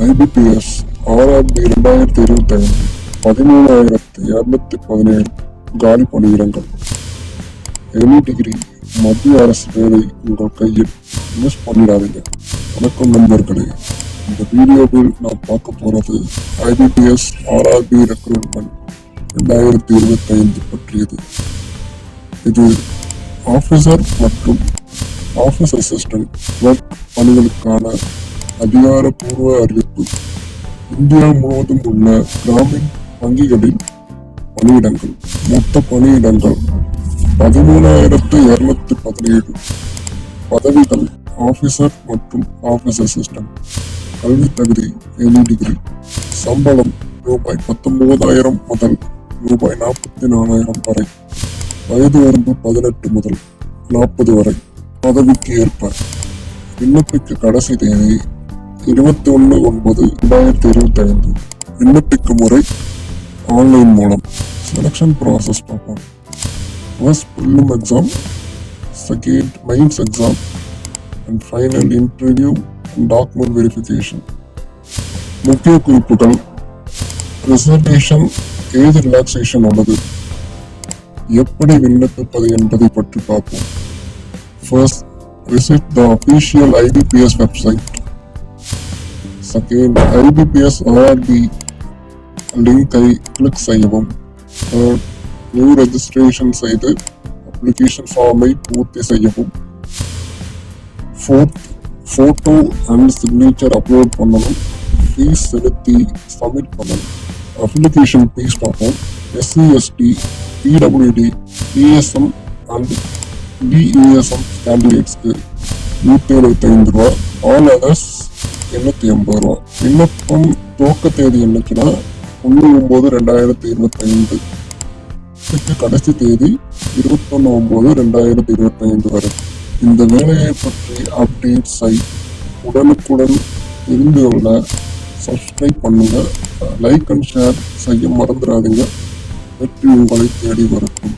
IBPS ஆறாவது இரண்டாயிரத்தி இருபத்தி ஐந்து பதிமூணாயிரத்தி இரநூத்தி பதினேழு காலி பணியிடங்கள் எனி டிகிரி மத்திய அரசு வேலை உங்கள் கையில் மிஸ் பண்ணிடாதீங்க வணக்கம் நண்பர்களே இந்த வீடியோவில் நான் பார்க்க போகிறது ஐபிபிஎஸ் ஆர்ஆர்பி ரெக்ரூட்மெண்ட் ரெண்டாயிரத்தி இருபத்தி ஐந்து பற்றியது இது ஆஃபீஸர் மற்றும் ஆஃபீஸ் அசிஸ்டன்ட் ஒர்க் பணிகளுக்கான அதிகாரப்பூர்வ அறிவிப்பு. இந்தியா முழுவதும் உள்ள கிராமின் வங்கிகளில் பணியிடங்கள் மொத்த பணியிடங்கள் பதிமூணாயிரத்து இருநூத்தி பதினேழு. பதவிகள் ஆபீசர் மற்றும் ஆபீஸ் அசிஸ்டன்ட். கல்வி தகுதி எனி டிகிரி சம்பளம் ரூபாய் பத்தொன்பதாயிரம் முதல் ரூபாய் நாற்பத்தி நாலாயிரம் வரை. வயது வரம்பு பதினெட்டு முதல் நாற்பது வரை. பதவிக்கு ஏற்ப விண்ணப்பிக்க கடைசி தேதி இருபத்தி ஒன்று ஒன்பது ரெண்டாயிரத்தி இருபத்தி ஐந்து விண்ணப்பிக்கும் முறை ஆன்லைன் மூலம். செலெக்ஷன் ப்ராசஸ் பார்ப்போம். First prelim exam second mains exam and final interview and document verification முக்கிய குறிப்புகள். ரிசர்வேஷன் ஏது ரிலாக்ஸேஷன் உள்ளது. எப்படி விண்ணப்பிப்பது என்பதை பற்றி பார்ப்போம். First visit the official IBPS website second IBPS RT லிங்கை கிளிக் செய்யவும் நியூ ரெஜிஸ்ட்ரேஷன் செய்து அப்ளிகேஷன் ஃபார்மை பூர்த்தி செய்யவும். Fourth photo and signature upload பண்ணணும். ஃபீஸ் செலுத்தி சப்மிட் பண்ணணும். அப்ளிகேஷன் ஃபீஸ் பார்ப்போம். SC ST PWD PSM and DESM கேண்டிடேட்ஸ்க்கு நூற்றி எழுபத்தைந்து ரூபா ஆல் அதர்ஸ் எண்ணூற்றி ஐம்பது ரூபா. விண்ணப்பம் துவக்க தேதி என்னைக்குன்னா ஒன்று ஒம்பது ரெண்டாயிரத்தி இருபத்தைந்து. இதுக்கு கடைசி தேதி இருபத்தொன்று ஒம்பது ரெண்டாயிரத்தி இருபத்தைந்து வரை. இந்த வேலையை பற்றி அப்டேட்ஸை உடனுக்குடன் தெரிந்து கொள்ள சப்ஸ்கிரைப் பண்ணுங்க. லைக் அண்ட் ஷேர் செய்ய மறந்துடாதீங்க. வெற்றி உங்களை தேடி வரட்டும்